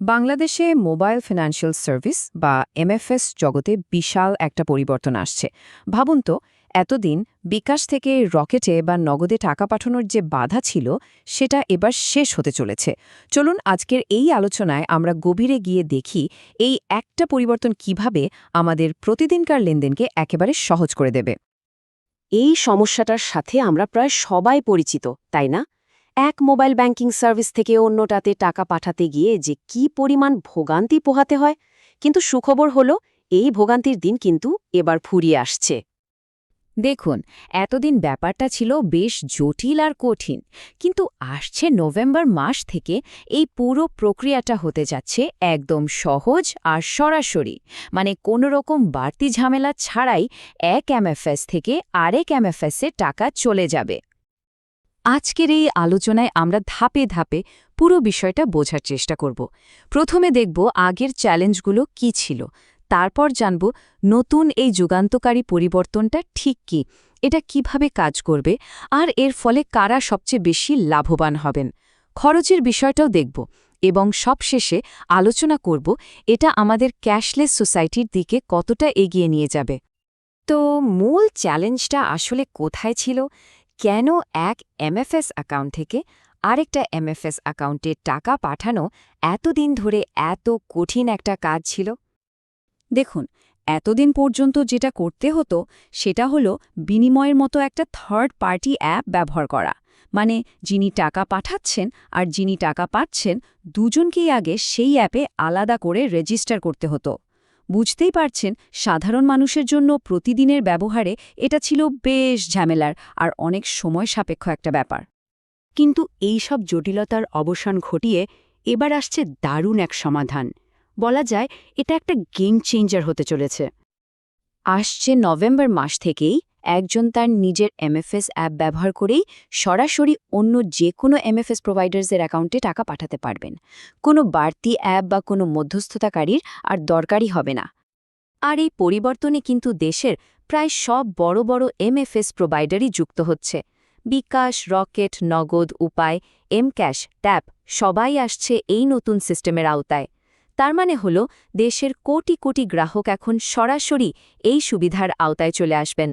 বাংলাদেশে mobile financial service বা MFS জগতে বিশাল একটা পরিবর্তন আসছে। ভাবুন তো, এতদিন বিকাশ থেকে রকেটে বা নগদে টাকা পাঠানোর যে বাধা ছিল, সেটা এবার শেষ হতে চলেছে। চলুন আজকের এই আলোচনায় আমরা গভীরে গিয়ে দেখি, এই একটা পরিবর্তন কীভাবে আমাদের প্রতিদিনকার লেনদেনকে একেবারে সহজ করে দেবে। এই সমস্যাটার সাথে আমরা প্রায় সবাই পরিচিত, তাই না? এক মোবাইল ব্যাংকিং সার্ভিস থেকে অন্যটাতে টাকা পাঠাতে গিয়ে যে কি পরিমাণ ভোগান্তি পোহাতে হয়, কিন্তু সুখবর হলো, এই ভোগান্তির দিন কিন্তু এবার ফুরিয়ে আসছে। দেখুন, এতদিন ব্যাপারটা ছিল বেশ জটিল আর কঠিন, কিন্তু আসছে নভেম্বর মাস থেকে এই পুরো প্রক্রিয়াটা হতে যাচ্ছে একদম সহজ আর সরাসরি মানে কোনো রকম বাড়তি ঝামেলা ছাড়াই এক এমএফএস থেকে আরেক এমএফএসে টাকা চলে যাবে। আজকের এই আলোচনায় আমরা ধাপে ধাপে পুরো বিষয়টা বোঝার চেষ্টা করব। প্রথমে দেখব আগের চ্যালেঞ্জগুলো কি ছিল। তারপর জানব নতুন এই যুগান্তকারী পরিবর্তনটা ঠিক কি, এটা কীভাবে কাজ করবে, আর এর ফলে কারা সবচেয়ে বেশি লাভবান হবেন। খরচের বিষয়টাও দেখব এবং সবশেষে আলোচনা করব এটা আমাদের ক্যাশলেস সোসাইটির দিকে কতটা এগিয়ে নিয়ে যাবে। তো মূল চ্যালেঞ্জটা আসলে কোথায় ছিল? কেন এক এমএফএস অ্যাকাউন্ট থেকে আরেকটা এমএফএস অ্যাকাউন্টে টাকা পাঠানো এতদিন ধরে এত কঠিন একটা কাজ ছিল? দেখুন, এতদিন পর্যন্ত যেটা করতে হতো সেটা হলো বিনিময়ের মতো একটা থার্ড পার্টি অ্যাপ ব্যবহার করা। মানে যিনি টাকা পাঠাচ্ছেন আর যিনি টাকা পাচ্ছেন দুজনকেই আগে সেই অ্যাপে আলাদা করে রেজিস্টার করতে হতো। বুঝতেই পারছেন, সাধারণ মানুষের জন্য প্রতিদিনের ব্যবহারে এটা ছিল বেশ ঝামেলার আর অনেক সময় সাপেক্ষ একটা ব্যাপার। কিন্তু এই সব জটিলতার অবসান ঘটিয়ে এবার আসছে দারুণ এক সমাধান। বলা যায় এটা একটা গেম চেঞ্জার হতে চলেছে। আসছে নভেম্বর মাস থেকেই একজন তার নিজের এমএফএস অ্যাপ ব্যবহার করেই সরাসরি অন্য যে কোনো এমএফএস প্রোভাইডার্সের অ্যাকাউন্টে টাকা পাঠাতে পারবেন। কোনো বাড়তি অ্যাপ বা কোনো মধ্যস্থতাকারীর আর দরকারই হবে না। আর এই পরিবর্তনে কিন্তু দেশের প্রায় সব বড় বড় এমএফএস প্রোভাইডারই যুক্ত হচ্ছে। বিকাশ, রকেট, নগদ, উপায় এম ক্যাশ ট্যাপ সবাই আসছে এই নতুন সিস্টেমের আওতায়। তার মানে হল, দেশের কোটি কোটি গ্রাহক এখন সরাসরি এই সুবিধার আওতায় চলে আসবেন।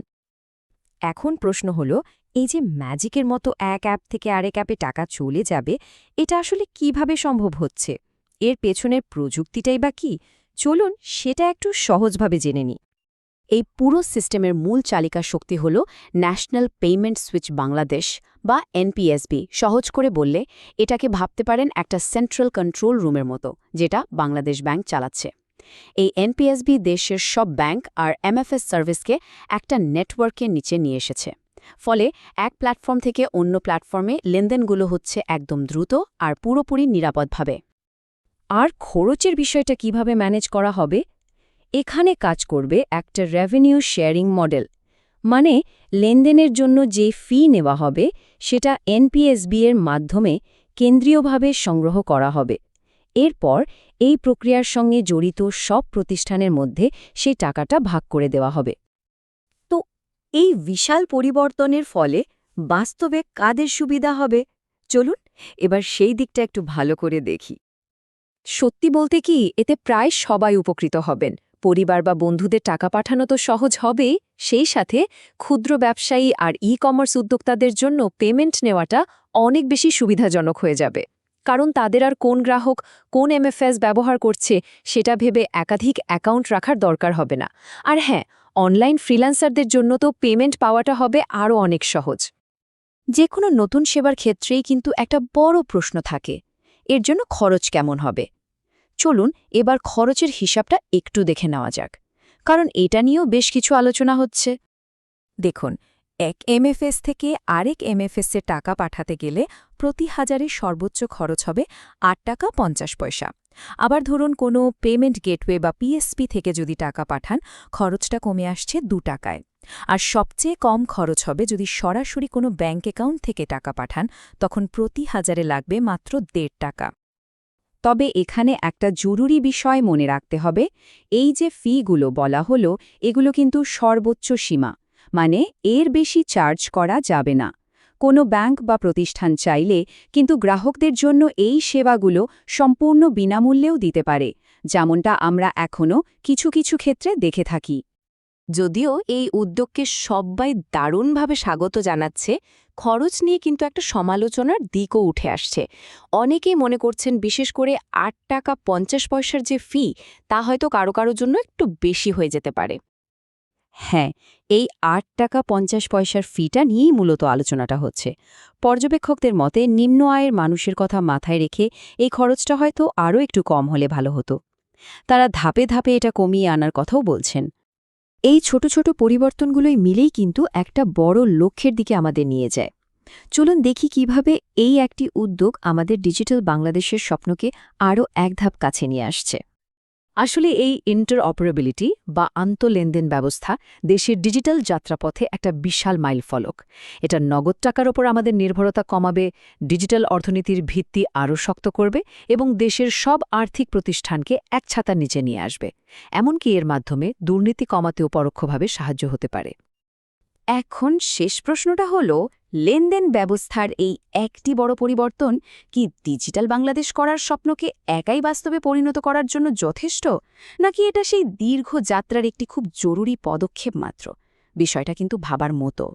এখন প্রশ্ন হল, এই যে ম্যাজিকের মতো এক অ্যাপ থেকে আরেক অ্যাপে টাকা চলে যাবে, এটা আসলে কীভাবে সম্ভব হচ্ছে? এর পেছনের প্রযুক্তিটাই বা কি? চলুন সেটা একটু সহজভাবে জেনে নিই। এই পুরো সিস্টেমের মূল চালিকা শক্তি হল ন্যাশনাল পেমেন্ট সুইচ বাংলাদেশ বা এনপিএসবি। সহজ করে বললে, এটাকে ভাবতে পারেন একটা সেন্ট্রাল কন্ট্রোল রুমের মতো, যেটা বাংলাদেশ ব্যাংক চালাচ্ছে। এই এনপিএসবি দেশের সব ব্যাংক আর এমএফএস সার্ভিসকে একটা নেটওয়ার্কের নিচে নিয়ে এসেছে। ফলে এক প্ল্যাটফর্ম থেকে অন্য প্ল্যাটফর্মে লেনদেনগুলো হচ্ছে একদম দ্রুত আর পুরোপুরি নিরাপদভাবে। আর খরচের বিষয়টা কীভাবে ম্যানেজ করা হবে? এখানে কাজ করবে একটা রেভিনিউ শেয়ারিং মডেল। মানে লেনদেনের জন্য যে ফি নেওয়া হবে, সেটা এনপিএসবি এর মাধ্যমে কেন্দ্রীয়ভাবে সংগ্রহ করা হবে। এরপর এই প্রক্রিয়ার সঙ্গে জড়িত সব প্রতিষ্ঠানের মধ্যে সেই টাকাটা ভাগ করে দেওয়া হবে। তো এই বিশাল পরিবর্তনের ফলে বাস্তবে কাদের সুবিধা হবে? চলুন এবার সেই দিকটা একটু ভালো করে দেখি। সত্যি বলতে কি, এতে প্রায় সবাই উপকৃত হবেন। পরিবার বা বন্ধুদের টাকা পাঠানো তো সহজ হবেই, সেই সাথে ক্ষুদ্র ব্যবসায়ী আর ই কমার্স উদ্যোক্তাদের জন্য পেমেন্ট নেওয়াটা অনেক বেশি সুবিধাজনক হয়ে যাবে। কারণ তাদের আর কোন গ্রাহক কোন এমএফএস ব্যবহার করছে সেটা ভেবে একাধিক অ্যাকাউন্ট রাখার দরকার হবে না। আর হ্যাঁ অনলাইন ফ্রিল্যান্সারদের জন্য তো পেমেন্ট পাওয়াটা হবে আরও অনেক সহজ। যে কোনো নতুন সেবার ক্ষেত্রেই কিন্তু একটা বড় প্রশ্ন থাকে, এর জন্য খরচ কেমন হবে? চলুন এবার খরচের হিসাবটা একটু দেখে নেওয়া যাক, কারণ এটা নিয়েও বেশ কিছু আলোচনা হচ্ছে। দেখুন এক এমএফএস থেকে আরেক এমএফএসে টাকা পাঠাতে গেলে প্রতি হাজারে সর্বোচ্চ খরচ হবে আট টাকা পঞ্চাশ পয়সা। আবার ধরুন কোনো পেমেন্ট গেটওয়ে বা পিএসপি থেকে যদি টাকা পাঠান, খরচটা কমে আসছে দু টাকায়। আর সবচেয়ে কম খরচ হবে যদি সরাসরি কোনো ব্যাঙ্ক অ্যাকাউন্ট থেকে টাকা পাঠান, তখন প্রতি হাজারে লাগবে মাত্র দেড় টাকা। তবে এখানে একটা জরুরি বিষয় মনে রাখতে হবে, এই যে ফিগুলো বলা হলো, এগুলো কিন্তু সর্বোচ্চ সীমা। মানে এর বেশি চার্জ করা যাবে না। কোনো ব্যাংক বা প্রতিষ্ঠান চাইলে কিন্তু গ্রাহকদের জন্য এই সেবাগুলো সম্পূর্ণ বিনামূল্যেও দিতে পারে, যেমনটা আমরা এখনও কিছু কিছু ক্ষেত্রে দেখে থাকি। যদিও এই উদ্যোগকে সবাই দারুণভাবে স্বাগত জানাচ্ছে, খরচ নিয়ে কিন্তু একটা সমালোচনার দিকও উঠে আসছে। অনেকেই মনে করছেন বিশেষ করে আট টাকা পঞ্চাশ পয়সার যে ফি তা হয়তো কারও কারোর জন্য একটু বেশি হয়ে যেতে পারে। হ্যাঁ এই আট টাকা পঞ্চাশ পয়সার ফিটা নিয়েই মূলত আলোচনাটা হচ্ছে। পর্যবেক্ষকদের মতে নিম্ন আয়ের মানুষের কথা মাথায় রেখে এই খরচটা হয়তো আরও একটু কম হলে ভালো হতো। তারা ধাপে ধাপে এটা কমিয়ে আনার কথাও বলছেন। এই ছোট ছোট পরিবর্তনগুলোই মিলেই কিন্তু একটা বড় লক্ষ্যের দিকে আমাদের নিয়ে যায়। চলুন দেখি কীভাবে এই একটি উদ্যোগ আমাদের ডিজিটাল বাংলাদেশের স্বপ্নকে আরও এক ধাপ কাছে নিয়ে আসছে। আসলে এই ইন্টার অপারেবিলিটি বা আন্তঃলেনদেন ব্যবস্থা দেশের ডিজিটাল যাত্রাপথে একটা বিশাল মাইলফলক। এটা নগদ টাকার ওপর আমাদের নির্ভরতা কমাবে ডিজিটাল অর্থনীতির ভিত্তি আরও শক্ত করবে এবং দেশের সব আর্থিক প্রতিষ্ঠানকে এক ছাতার নিচে নিয়ে আসবে। এমনকি এর মাধ্যমে দুর্নীতি কমাতেও পরোক্ষভাবে সাহায্য হতে পারে। এখন শেষ প্রশ্নটা হল লেনদেন ব্যবস্থার এই একটি বড় পরিবর্তন কি ডিজিটাল বাংলাদেশ করার স্বপ্নকে একাই বাস্তবে পরিণত করার জন্য যথেষ্ট? নাকি এটা সেই দীর্ঘ যাত্রার একটি খুব জরুরি পদক্ষেপ মাত্র? বিষয়টা কিন্তু ভাবার মতো।